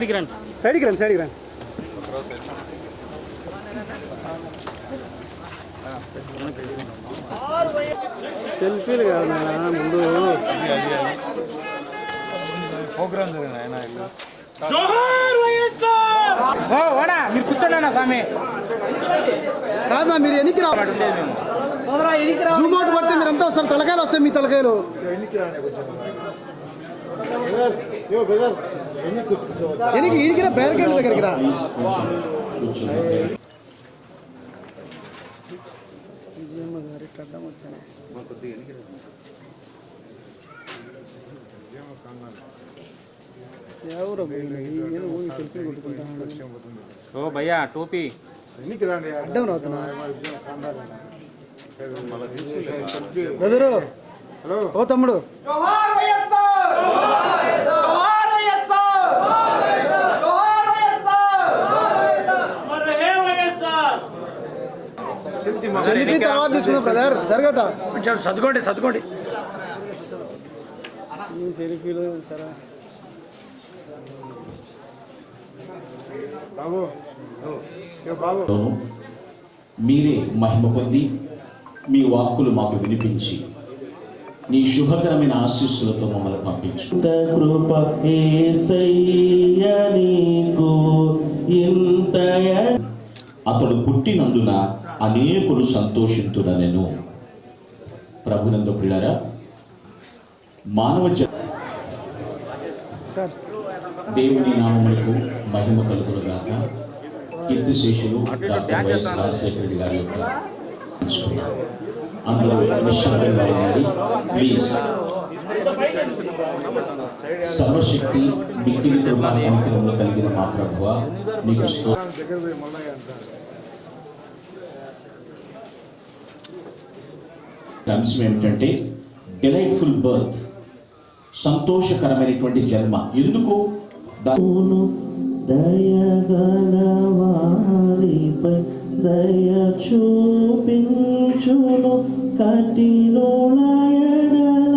సైడ్కి రండి సైడ్కి రండి సైడ్కి రండి సెల్ఫీలు కాదు నాయనా ముందు. ప్రోగ్రామ్ ఓడా మీరు కూర్చోండి స్వామి. కాదన్నా మీరు ఎన్నికి రా జూమ్ అవుట్ పడితే మీరు ఎంత వస్తారు తలకాయలు వస్తాయి మీ తలకాయలు. ఎనికి రా. బ్యారికేడ్ కొట్టుకుంటాను ఓ భయ్యా టోపీ. అడ్డం రావుతున్నా హలో. ఓ తమ్ముడు. సెల్ఫీ తర్వాత తీసుకున్నా బ్రదర్. జరగట. కొంచెం చదువుకోండి చదువుకోండి సెల్ఫీలు సరే బాబు. బాబు. మీరే మహిమ పొంది మీ వాక్కులు మాకు వినిపించి నీ శుభకరమైన ఆశీస్సులతో మమ్మల్ని పంపించు. కృప అతడు పుట్టినందున అనేకులు సంతోషింతుడనెను. ప్రభునందు ప్రియులారా మానవ దేవుని నామములకు మహిమ కలుగునుగాక కీర్తిశేషులు డాక్టర్ వైఎస్ రాజశేఖర రెడ్డి గారి యొక్క. అందరూ నిశ్శబ్దంగా ఉండండి. ప్లీజ్. సర్వశక్తి మిక్కిలి కృపా కనికరము కలిగిన మా ప్రభువ నీకు అంశం ఏమిటంటే డిలైట్ఫుల్ బర్త్ సంతోషకరమైనటువంటి జన్మ. ఎందుకు? దా- ను దయ చూపించును కఠినుల ఎడల